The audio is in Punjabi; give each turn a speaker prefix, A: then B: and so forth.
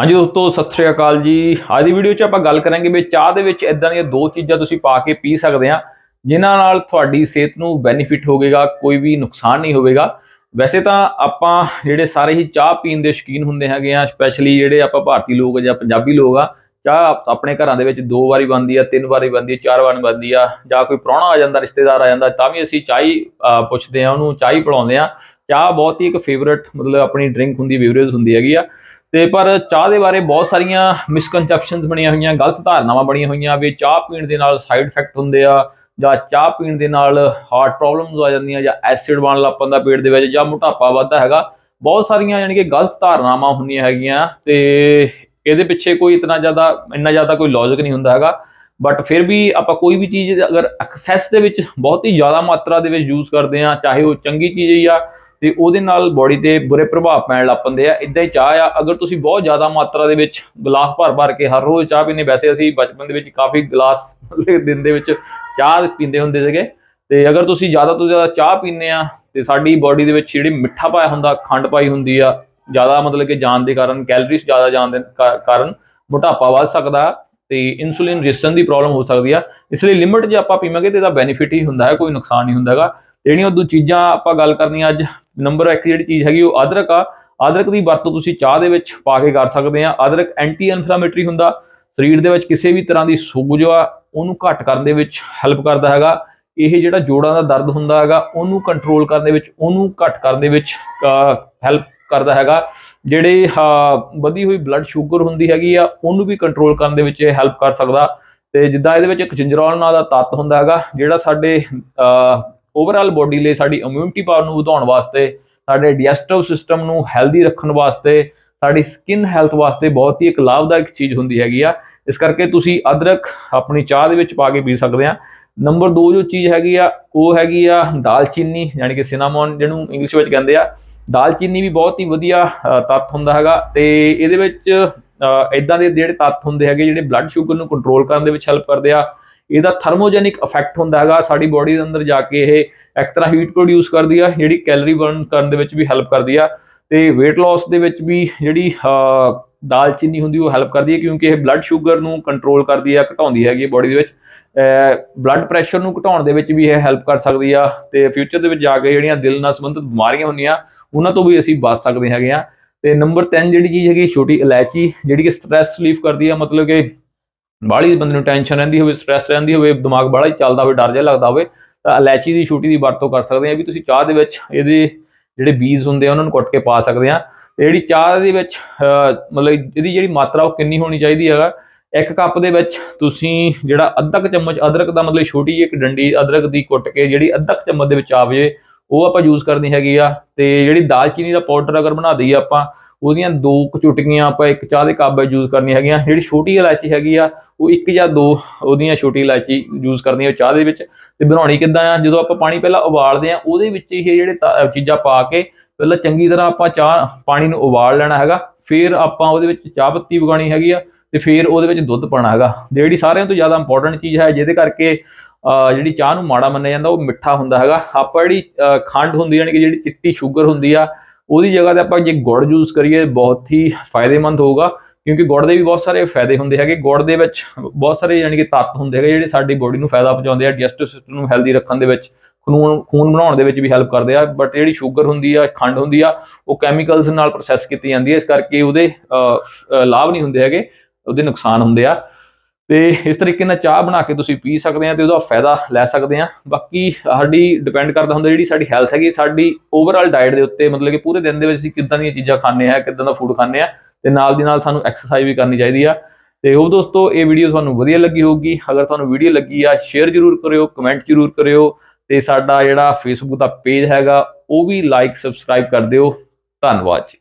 A: ਹਾਂਜੀ ਦੋਸਤੋ, ਸਤਿ ਸ਼੍ਰੀ ਅਕਾਲ ਜੀ। ਅੱਜ ਦੀ ਵੀਡੀਓ 'ਚ ਆਪਾਂ ਗੱਲ ਕਰਾਂਗੇ ਵੀ ਚਾਹ ਦੇ ਵਿੱਚ ਇਦਾਂ ਦੀਆਂ ਦੋ ਚੀਜ਼ਾਂ ਤੁਸੀਂ ਪਾ ਕੇ ਪੀ ਸਕਦੇ ਆ, ਜਿਨ੍ਹਾਂ ਨਾਲ ਤੁਹਾਡੀ ਸਿਹਤ ਨੂੰ ਬੈਨੀਫਿਟ ਹੋਵੇਗਾ, ਕੋਈ ਵੀ ਨੁਕਸਾਨ ਨਹੀਂ ਹੋਵੇਗਾ। ਵੈਸੇ ਤਾਂ ਆਪਾਂ ਜਿਹੜੇ ਸਾਰੇ ਹੀ ਚਾਹ ਪੀਣ ਦੇ ਸ਼ੌਕੀਨ ਹੁੰਦੇ ਹੈਗੇ ਆ ਸਪੈਸ਼ਲੀ ਜਿਹੜੇ ਆਪਾਂ ਭਾਰਤੀ ਲੋਕ ਜਾਂ ਪੰਜਾਬੀ ਲੋਕ ਆ, ਚਾਹ ਆਪਣੇ ਘਰਾਂ ਦੇ ਵਿੱਚ ਦੋ ਵਾਰੀ ਬਣਦੀ ਆ, ਤਿੰਨ ਵਾਰੀ ਬਣਦੀ ਆ, ਚਾਰ ਵਾਰੀ ਬਣਦੀ ਆ, ਜਾਂ ਕੋਈ ਪ੍ਰਾਹੁਣਾ ਆ ਜਾਂਦਾ, ਰਿਸ਼ਤੇਦਾਰ ਆ ਜਾਂਦਾ, ਤਾਂ ਵੀ ਅਸੀਂ ਚਾਹ ਹੀ ਪੁੱਛਦੇ ਆ, ਉਹਨੂੰ ਚਾਹ ਹੀ ਪਿਲਾਉਂਦੇ ਆ। ਚਾਹ ਬਹੁਤ ਹੀ ਇੱਕ ਫੇਵਰਟ ਮਤਲਬ ਆਪਣੀ ਡਰਿੰਕ ਹੁੰਦੀ ਬੇਵਰੇਜ ਹੁੰਦੀ ਹੈਗੀ ਆ। ਤੇ ਪਰ ਚਾਹ ਦੇ ਬਾਰੇ ਬਹੁਤ ਸਾਰੀਆਂ ਮਿਸਕਨਸੈਪਸ਼ਨਸ ਬਣੀਆਂ ਹੋਈਆਂ, ਗਲਤ ਧਾਰਨਾਵਾਂ ਬਣੀਆਂ ਹੋਈਆਂ ਵੀ ਚਾਹ ਪੀਣ ਦੇ ਨਾਲ ਸਾਈਡ ਇਫੈਕਟ ਹੁੰਦੇ ਆ ਜਾਂ ਚਾਹ ਪੀਣ ਦੇ ਨਾਲ ਹਾਰਟ ਪ੍ਰੋਬਲਮਸ ਆ ਜਾਂਦੀਆਂ ਜਾਂ ਐਸਿਡ ਬਣ ਲੱਗ ਪੈਂਦਾ ਪੇਟ ਦੇ ਵਿੱਚ ਜਾਂ ਮੋਟਾਪਾ ਵੱਧਦਾ ਹੈਗਾ। ਬਹੁਤ ਸਾਰੀਆਂ ਯਾਨੀ ਕਿ ਗਲਤ ਧਾਰਨਾਵਾਂ ਹੁੰਦੀਆਂ ਹੈਗੀਆਂ ਤੇ ਇਹਦੇ ਪਿੱਛੇ ਕੋਈ ਇਤਨਾ ਜ਼ਿਆਦਾ, ਇੰਨਾ ਜ਼ਿਆਦਾ ਕੋਈ ਲੌਜੀਕ ਨਹੀਂ ਹੁੰਦਾ ਹੈਗਾ। ਬਟ ਫਿਰ ਵੀ ਆਪਾਂ ਕੋਈ ਵੀ ਚੀਜ਼ ਅਗਰ ਐਕਸੈਸ ਦੇ ਵਿੱਚ ਬਹੁਤ ਹੀ ਜ਼ਿਆਦਾ ਮਾਤਰਾ ਦੇ ਵਿੱਚ ਯੂਜ਼ ਕਰਦੇ ਆ ਚਾਹੇ ਉਹ ਚੰਗੀ ਚੀਜ਼ ਹੀ ਆ ਤੇ ਉਹਦੇ ਨਾਲ ਬੋਡੀ ਤੇ ਬੁਰੇ ਪ੍ਰਭਾਵ ਪੈਣ ਲੱਗ ਪੈਂਦੇ ਆ। ਇਦਾਂ ਹੀ ਚਾਹ ਆ। ਅਗਰ ਤੁਸੀਂ ਬਹੁਤ ਜ਼ਿਆਦਾ ਮਾਤਰਾ ਦੇ ਵਿੱਚ ਗਲਾਸ ਭਰ ਭਰ ਕੇ ਹਰ ਰੋਜ਼ ਚਾਹ ਪੀਂਦੇ, ਵੈਸੇ ਅਸੀਂ ਬਚਪਨ ਦੇ ਵਿੱਚ ਕਾਫੀ ਗਲਾਸ ਮਤਲਬ ਦਿਨ ਦੇ ਵਿੱਚ ਚਾਹ ਪੀਂਦੇ ਹੁੰਦੇ ਸੀਗੇ। ਤੇ ਅਗਰ ਤੁਸੀਂ ਜ਼ਿਆਦਾ ਤੋਂ ਜ਼ਿਆਦਾ ਚਾਹ ਪੀਂਦੇ ਆ, ਤੇ ਸਾਡੀ ਬੋਡੀ ਦੇ ਵਿੱਚ ਜਿਹੜੀ ਮਿੱਠਾ ਪਾਇਆ ਹੁੰਦਾ, ਖੰਡ ਪਾਈ ਹੁੰਦੀ ਆ, ਜ਼ਿਆਦਾ ਮਤਲਬ ਕਿ ਜਾਣ ਦੇ ਕਾਰਨ ਕੈਲਰੀਜ਼ ਜ਼ਿਆਦਾ ਜਾਣ ਦੇ ਕਾ- ਕਾਰਨ ਮੋਟਾਪਾ ਵੱਧ ਸਕਦਾ ਤੇ ਇਨਸੂਲਿਨ ਰੈਜ਼ਿਸਟੈਂਸ ਦੀ ਪ੍ਰੋਬਲਮ ਹੋ ਸਕਦੀ ਆ। ਇਸ ਲਈ ਲਿਮਿਟ ਜੇ ਆਪਾਂ ਪੀਵਾਂਗੇ ਤੇ ਇਹਦਾ ਬੈਨੀਫਿਟ ਹੀ ਹੁੰਦਾ ਹੈ, ਕੋਈ ਨੁਕਸਾਨ ਨਹੀਂ ਹੁੰਦਾਗਾ ਜਿਹੜੀਆਂ ਉਹ ਦੋ ਚੀਜ਼ਾਂ ਆਪਾਂ ਗੱਲ ਕਰਨੀਆਂ ਅੱਜ ਨੰਬਰ 1 ਜਿਹੜੀ ਚੀਜ਼ ਹੈਗੀ ਉਹ ਅਦਰਕ ਆ। ਅਦਰਕ ਦੀ ਵਰਤੋਂ ਤੁਸੀਂ ਚਾਹ ਦੇ ਵਿੱਚ ਪਾ ਕੇ ਕਰ ਸਕਦੇ ਆ। ਅਦਰਕ ਐਂਟੀ ਇਨਫਲਾਮੇਟਰੀ ਹੁੰਦਾ। ਸਰੀਰ ਦੇ ਵਿੱਚ ਕਿਸੇ ਵੀ ਤਰ੍ਹਾਂ ਦੀ ਸੋਜ ਆ, ਉਹਨੂੰ ਘੱਟ ਕਰਨ ਦੇ ਵਿੱਚ ਹੈਲਪ ਕਰਦਾ ਹੈਗਾ। ਇਹ ਜਿਹੜਾ ਜੋੜਾਂ ਦਾ ਦਰਦ ਹੁੰਦਾ ਹੈਗਾ, ਉਹਨੂੰ ਕੰਟਰੋਲ ਕਰਨ ਦੇ ਵਿੱਚ, ਉਹਨੂੰ ਘੱਟ ਕਰਨ ਦੇ ਵਿੱਚ ਹੈਲਪ ਕਰਦਾ ਹੈਗਾ। ਜਿਹੜੇ ਵਧੀ ਹੋਈ ਬਲੱਡ ਸ਼ੂਗਰ ਹੁੰਦੀ ਹੈਗੀ ਆ, ਉਹਨੂੰ ਵੀ ਕੰਟਰੋਲ ਕਰਨ ਦੇ ਵਿੱਚ ਇਹ ਹੈਲਪ ਕਰ ਸਕਦਾ। ਤੇ ਜਿੱਦਾਂ ਇਹਦੇ ਵਿੱਚ ਇੱਕ ਜਿੰਜਰੋਲ ਨਾਂ ਦਾ ਤੱਤ ਹੁੰਦਾ ਹੈਗਾ, ਜਿਹੜਾ ਸਾਡੇ ਓਵਰਆਲ ਬੋਡੀ ਲਈ ਸਾਡੀ ਇਮਿਊਨਿਟੀ ਪਾਵਰ ਨੂੰ ਵਧਾਉਣ ਵਾਸਤੇ ਸਾਡੇ ਡਾਈਜੈਸਟਿਵ ਸਿਸਟਮ ਨੂੰ ਹੈਲਦੀ ਰੱਖਣ ਵਾਸਤੇ ਸਾਡੀ ਸਕਿਨ ਹੈਲਥ ਵਾਸਤੇ ਬਹੁਤ ਹੀ ਇੱਕ ਲਾਭਦਾਇਕ ਚੀਜ਼ ਹੁੰਦੀ ਹੈਗੀ ਆ। ਇਸ ਕਰਕੇ ਤੁਸੀਂ ਅਦਰਕ ਆਪਣੀ ਚਾਹ ਦੇ ਵਿੱਚ ਪਾ ਕੇ ਪੀ ਸਕਦੇ ਆ। ਨੰਬਰ 2 ਜੋ ਚੀਜ਼ ਹੈਗੀ ਆ ਉਹ ਹੈਗੀ ਆ ਦਾਲਚੀਨੀ ਯਾਨੀ ਕਿ ਸਿਨਾਮਨ ਜਿਹਨੂੰ ਇੰਗਲਿਸ਼ ਵਿੱਚ ਕਹਿੰਦੇ ਆ। ਦਾਲਚੀਨੀ ਵੀ ਬਹੁਤ ਹੀ ਵਧੀਆ ਅ, ਤੱਤ ਹੁੰਦਾ ਹੈਗਾ ਤੇ ਇਹਦੇ ਵਿੱਚ ਇਦਾਂ ਦੇ ਜਿਹੜੇ ਤੱਤ ਹੁੰਦੇ ਹੈਗੇ ਜਿਹੜੇ ਬਲੱਡ ਸ਼ੂਗਰ ਨੂੰ ਕੰਟਰੋਲ ਕਰਨ ਦੇ ਵਿੱਚ ਹੈਲਪ ਕਰਦੇ ਆ। ਇਹਦਾ ਥਰਮੋਜੈਨਿਕ ਇਫੈਕਟ ਹੁੰਦਾ ਹੈਗਾ, ਸਾਡੀ ਬੋਡੀ ਦੇ ਅੰਦਰ ਜਾ ਕੇ ਇਹ ਇੱਕ ਤਰ੍ਹਾਂ ਹੀਟ ਪ੍ਰੋਡਿਊਸ ਕਰਦੀ ਆ, ਜਿਹੜੀ ਕੈਲਰੀ ਬਰਨ ਕਰਨ ਦੇ ਵਿੱਚ ਵੀ ਹੈਲਪ ਕਰਦੀ ਆ ਤੇ weight loss ਦੇ ਵਿੱਚ ਵੀ ਜਿਹੜੀ ਦਾਲਚੀਨੀ ਹੁੰਦੀ ਉਹ ਹੈਲਪ ਕਰਦੀ ਹੈ ਕਿਉਂਕਿ ਇਹ ਬਲੱਡ ਸ਼ੂਗਰ ਨੂੰ ਕੰਟਰੋਲ ਕਰਦੀ ਆ, ਘਟਾਉਂਦੀ ਹੈਗੀ ਬੋਡੀ ਦੇ ਵਿੱਚ। ਬਲੱਡ ਪ੍ਰੈਸ਼ਰ ਨੂੰ ਘਟਾਉਣ ਦੇ ਵਿੱਚ ਵੀ ਇਹ ਹੈਲਪ ਕਰ ਸਕਦੀ ਆ ਤੇ ਫਿਊਚਰ ਦੇ ਵਿੱਚ ਜਾ ਕੇ ਜਿਹੜੀਆਂ ਦਿਲ ਨਾਲ ਸੰਬੰਧਿਤ ਬਿਮਾਰੀਆਂ ਹੁੰਦੀਆਂ, ਉਹਨਾਂ ਤੋਂ ਵੀ ਅਸੀਂ ਬਚ ਸਕਦੇ ਹੈਗੇ ਆ। ਤੇ ਨੰਬਰ 3 ਜਿਹੜੀ ਚੀਜ਼ ਹੈਗੀ, ਛੋਟੀ ਇਲਾਇਚੀ, ਜਿਹੜੀ ਕਿ ਸਟ੍ਰੈਸ ਰਿਲੀਫ ਕਰਦੀ ਆ, ਮਤਲਬ ਕਿ ਬਾਹਲੀ ਬੰਦੇ ਨੂੰ ਟੈਨਸ਼ਨ ਰਹਿੰਦੀ ਹੋਵੇ ਸਟ੍ਰੈਸ ਰਹਿੰਦੀ ਹੋਵੇ, ਦਿਮਾਗ ਬਾਹਲਾ ਹੀ ਚੱਲਦਾ ਹੋਵੇ, ਡਰ ਜਿਹਾ ਲੱਗਦਾ ਹੋਵੇ, ਤਾਂ ਇਲਾਇਚੀ ਦੀ ਛੋਟੀ ਦੀ ਵਰਤੋਂ ਕਰ ਸਕਦੇ ਆ ਵੀ ਤੁਸੀਂ ਚਾਹ ਦੇ ਵਿੱਚ ਇਹਦੇ ਜਿਹੜੇ ਬੀਜ ਹੁੰਦੇ ਆ, ਉਹਨਾਂ ਨੂੰ ਕੁੱਟ ਕੇ ਪਾ ਸਕਦੇ ਆ ਤੇ ਜਿਹੜੀ ਚਾਹ ਦੇ ਵਿੱਚ ਮਤਲਬ ਇਹਦੀ ਜਿਹੜੀ ਮਾਤਰਾ ਉਹ ਕਿੰਨੀ ਹੋਣੀ ਚਾਹੀਦੀ ਹੈਗਾ? ਇੱਕ ਕੱਪ ਦੇ ਵਿੱਚ ਤੁਸੀਂ ਜਿਹੜਾ ਅੱਧਾ ਕੁ ਚਮਚ ਅਦਰਕ ਦਾ ਮਤਲਬ ਛੋਟੀ ਜਿਹੀ ਇੱਕ ਡੰਡੀ ਅਦਰਕ ਦੀ ਕੁੱਟ ਕੇ ਜਿਹੜੀ ਅੱਧਾ ਕੁ ਚਮਚ ਦੇ ਵਿੱਚ ਆਵੇ ਉਹ ਆਪਾਂ ਯੂਜ਼ ਕਰਨੀ ਹੈਗੀ ਆ, ਤੇ ਜਿਹੜੀ ਦਾਲਚੀਨੀ ਦਾ ਪਾਊਡਰ ਅਗਰ ਬਣਾ ਦਈਏ ਆਪਾਂ, ਉਹਦੀਆਂ ਦੋ ਕੁ ਚੁਟਕੀਆਂ ਆਪਾਂ ਇੱਕ ਚਾਹ ਦੇ ਕੱਪ ਵਿੱਚ ਯੂਜ਼ ਕਰਨੀ ਹੈਗੀਆਂ, ਜਿਹੜੀ ਛੋਟੀ ਇਲਾਇਚੀ ਹੈਗੀ ਆ, ਉਹ ਇੱਕ ਜਾਂ ਦੋ ਉਹਦੀਆਂ ਛੋਟੀ ਇਲਾਇਚੀ ਯੂਜ਼ ਕਰਨੀ ਹੈ ਚਾਹ ਦੇ ਵਿੱਚ, ਤੇ ਬਣਾਉਣੀ ਕਿੱਦਾਂ ਆ, ਜਦੋਂ ਆਪਾਂ ਪਾਣੀ ਪਹਿਲਾਂ ਉਬਾਲਦੇ ਆ, ਉਹਦੇ ਵਿੱਚ ਇਹ ਜਿਹੜੇ ਤਾ- ਚੀਜ਼ਾਂ ਪਾ ਕੇ ਪਹਿਲਾਂ ਚੰਗੀ ਤਰ੍ਹਾਂ ਆਪਾਂ ਚਾਹ, ਪਾਣੀ ਨੂੰ ਉਬਾਲ ਲੈਣਾ ਹੈਗਾ, ਫਿਰ ਆਪਾਂ ਉਹਦੇ ਵਿੱਚ ਚਾਹ ਪੱਤੀ ਵਗਾਣੀ ਹੈਗੀ ਆ, ਤੇ ਫਿਰ ਉਹਦੇ ਵਿੱਚ ਦੁੱਧ ਪਾਣਾ ਹੈਗਾ ਜਿਹੜੀ ਸਾਰਿਆਂ ਤੋਂ ਜ਼ਿਆਦਾ ਇੰਪੋਰਟੈਂਟ ਚੀਜ਼ ਹੈ, ਜਿਹਦੇ ਕਰਕੇ ਜਿਹੜੀ ਚਾਹ ਨੂੰ ਮਾੜਾ ਮੰਨਿਆ ਜਾਂਦਾ, ਉਹ ਮਿੱਠਾ ਹੁੰਦਾ ਹੈਗਾ। ਆਪਾਂ ਜਿਹੜੀ ਖੰਡ ਹੁੰਦੀ, ਯਾਨੀ ਕਿ ਜਿਹੜੀ ਚਿੱਟੀ ਸ਼ੂਗਰ ਹੁੰਦੀ ਆ, ਉਹਦੀ ਜਗ੍ਹਾ ਤੇ ਆਪਾਂ ਜੇ ਗੁੜ ਯੂਜ਼ ਕਰੀਏ, ਬਹੁਤ ਹੀ ਫਾਇਦੇਮੰਦ ਹੋਊਗਾ। ਕਿਉਂਕਿ ਗੁੜ ਦੇ ਵੀ ਬਹੁਤ ਸਾਰੇ ਫਾਇਦੇ ਹੁੰਦੇ ਹੈਗੇ। ਗੁੜ ਦੇ ਵਿੱਚ ਬਹੁਤ ਸਾਰੇ, ਯਾਨੀ ਕਿ ਤੱਤ ਹੁੰਦੇ ਹੈਗੇ, ਜਿਹੜੇ ਸਾਡੀ ਬੋਡੀ ਨੂੰ ਫਾਇਦਾ ਪਹੁੰਚਾਉਂਦੇ ਆ ਡਾਈਜੈਸਟਿਵ ਸਿਸਟਮ ਨੂੰ ਹੈਲਦੀ ਰੱਖਣ ਦੇ ਵਿੱਚ। ਖੂਨ ਖੂਨ ਬਣਾਉਣ ਦੇ ਵਿੱਚ ਵੀ ਹੈਲਪ ਕਰਦੇ ਆ। ਬਟ ਜਿਹੜੀ ਸ਼ੂਗਰ ਹੁੰਦੀ ਆ, ਖੰਡ ਹੁੰਦੀ ਆ, ਉਹ ਕੈਮੀਕਲਸ ਨਾਲ ਪ੍ਰੋਸੈਸ ਕੀਤੀ ਜਾਂਦੀ ਹੈ ਇਸ ਕਰਕੇ ਉਹਦੇ ਲਾਭ ਨਹੀਂ ਹੁੰਦੇ ਹੈਗੇ, ਉਹਦੇ ਨੁਕਸਾਨ ਹੁੰਦੇ ਆ। ਤੇ ਇਸ ਤਰੀਕੇ ਨਾਲ ਚਾਹ ਬਣਾ ਕੇ ਤੁਸੀਂ ਪੀ ਸਕਦੇ ਆ ਤੇ ਉਹਦਾ ਫਾਇਦਾ ਲੈ ਸਕਦੇ ਆ। ਬਾਕੀ ਸਾਡੀ ਡਿਪੈਂਡ ਕਰਦਾ ਹੁੰਦਾ ਜਿਹੜੀ ਸਾਡੀ ਹੈਲਥ ਹੈਗੀ, ਸਾਡੀ ਓਵਰਆਲ ਡਾਈਟ ਦੇ ਉੱਤੇ ਮਤਲਬ ਕਿ ਪੂਰੇ ਦਿਨ ਦੇ ਵਿੱਚ ਅਸੀਂ ਕਿੱਦਾਂ ਦੀਆਂ ਚੀਜ਼ਾਂ ਖਾਂਦੇ ਆ, ਕਿੱਦਾਂ ਦਾ ਫੂਡ ਖਾਂਦੇ ਆ ਤੇ ਨਾਲ ਦੀ ਨਾਲ ਸਾਨੂੰ ਐਕਸਰਸਾਈਜ਼ ਵੀ ਕਰਨੀ ਚਾਹੀਦੀ ਆ। ਤੇ ਉਹ ਦੋਸਤੋ, ਇਹ ਵੀਡੀਓ ਤੁਹਾਨੂੰ ਵਧੀਆ ਲੱਗੀ ਹੋਊਗੀ। ਅਗਰ ਤੁਹਾਨੂੰ ਵੀਡੀਓ ਲੱਗੀ ਆ ਸ਼ੇਅਰ ਜਰੂਰ ਕਰਿਓ ਕਮੈਂਟ ਜਰੂਰ ਕਰਿਓ ਤੇ ਸਾਡਾ ਜਿਹੜਾ ਫੇਸਬੁੱਕ ਦਾ ਪੇਜ ਹੈਗਾ, ਉਹ ਵੀ ਲਾਈਕ ਸਬਸਕ੍ਰਾਈਬ ਕਰ ਦਿਓ। ਧੰਨਵਾਦ ਜੀ।